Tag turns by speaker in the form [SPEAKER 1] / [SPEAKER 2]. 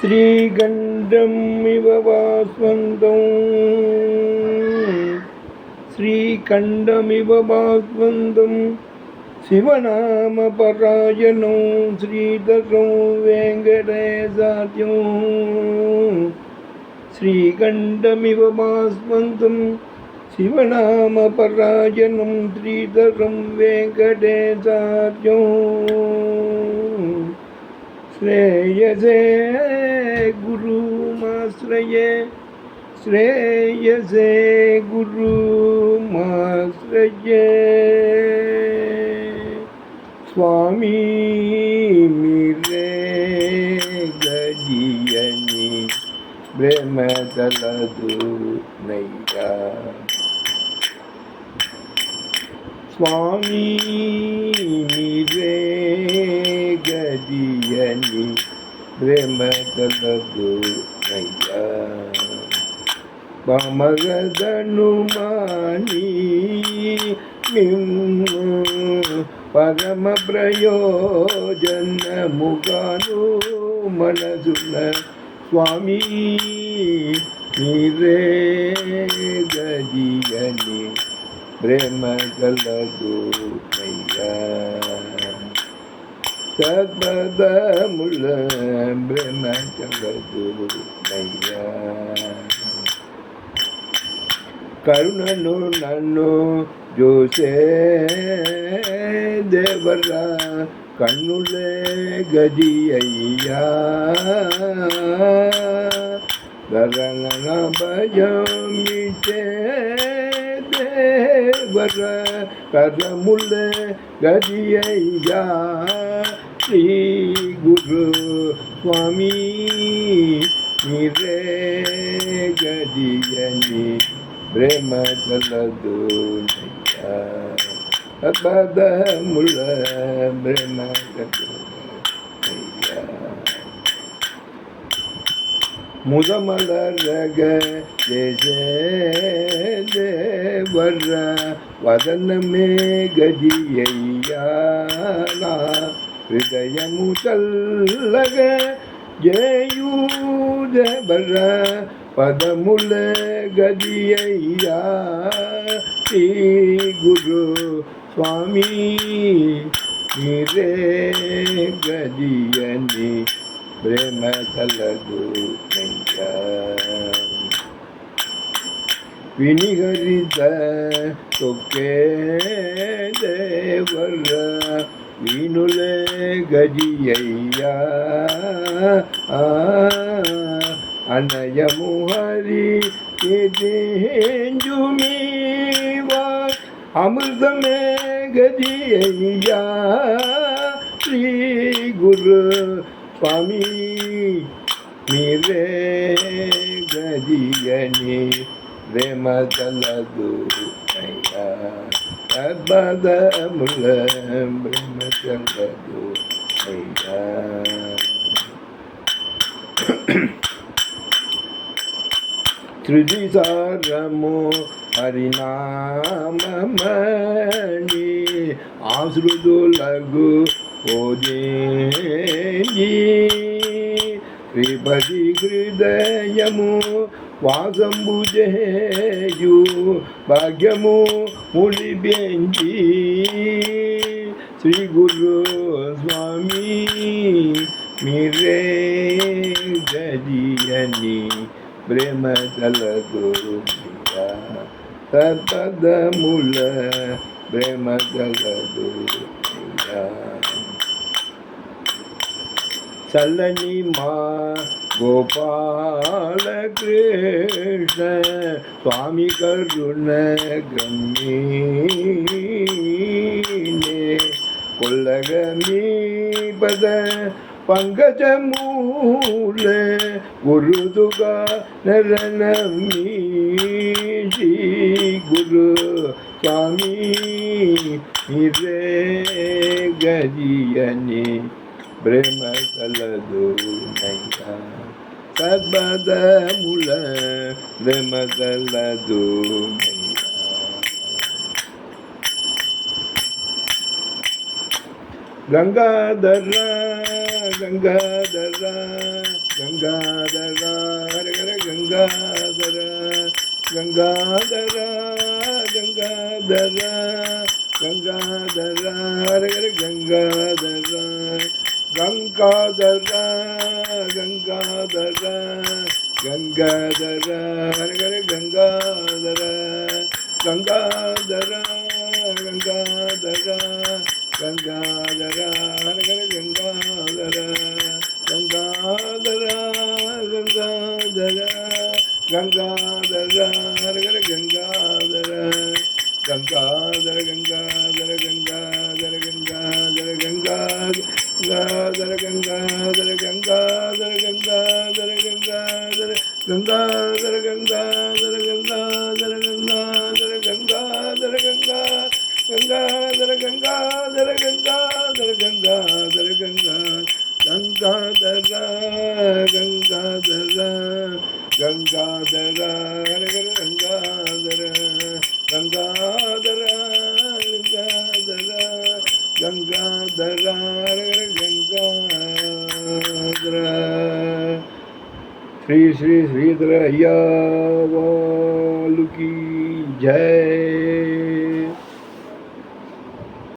[SPEAKER 1] श्रीगण्डम् इव वास्वन्तम् श्रीकण्डमिव वास्वन्तं शिवनामपरायणो श्रीधरो वेङ्कटेशाद्यो श्रीकण्डमिव वास्वन्तं शिवनामपरायणं श्रीधरं वेङ्कटेशाद्यो श्रेयसे गुरुमाश्रये श्रेयसे गुरुमाश्रये स्वामी मिरे गजियनि ब्रह्मदलदु नैया स्वामी मिरे తీయని ప్రేమ కలదు అయ్యా. మమగదను మాని పరమ ప్రయోజనముగాను మనసున స్వామి నీరే గదియని ప్రేమ కలదు అయ్యా. కరుణను నన్ను చూసే దేవరా కన్నులే గది అయ్యా భయమిచే దేవరా కరముల గది అయ్యా ஸ்ரீ குரு சுவாமி நிரே கதியனி பிரேம தலது பத முள்ள பிரேம முதமலரக தேவர வதனமே கதியையா హృదయము చల్లగా జయూజబర పదముల గదియ్యా శ్రీ గురు స్వామి మీరే గదియని ప్రేమ కలదు వినిహరిత తొక్కే దేవర வீணுலே கஜியையா அனயமுஹரி தேஞ்சுமீவா அமிர்தமே கஜியையா ஸ்ரீ குரு சுவாமி మీరే గదియని ప్రేమ కలదు అయ్యా பதமுல பிரமசங்கது திருதிசாரமோ హరినామణి ఆశ్రుదులగు ఓజేంగి విభజి హృదయము వాగంబుజేయు భాగ్యము ముడిబెంచి శ్రీ గురు స్వామి మీరే జయని ప్రేమ కలదు సపదముల ప్రేమ కలదు చల్లని మా गोपाल कृष्ण, स्वामी अर्जुन कर्जुन गमीने पद पंकज मूल, गुरु दुगा नरनमीषी गुरु स्वामी रे गजियनी प्रेम कलदू नैया। ಕಬದಮುಲ ರೆಮದಲದು ಗಂಗಾಧರ ಗಂಗಾಧರ ಗಂಗಾಧರ ಹರಗರ ಗಂಗಾಧರ ಗಂಗಾಧರ ಗಂಗಾಧರ ಗಂಗಾಧರ ಹರಗರ ಗಂಗಾಧರ கங்காதர கங்காதர கங்காதர ஹரகர கங்காதர கங்காதர கங்காதர கங்காதர ஹரகர கங்காதர கங்காதர கங்காதர கங்காதர ஹரகர கங்காதர கங்காதர கங்காதர கங்காதர கங்காதர கங்காதர கங்காதர கங்காதர கங்காதர கங்காதர கங்காதர கங்காதர கங்காதர கங்காதர கங்கா கங்காதர கங்காதர கங்காதர கங்காதர கங்கா கங்காதரா கங்காதரா கங்காதரா श्री श्री श्रीधर अय्या वालुकी जय।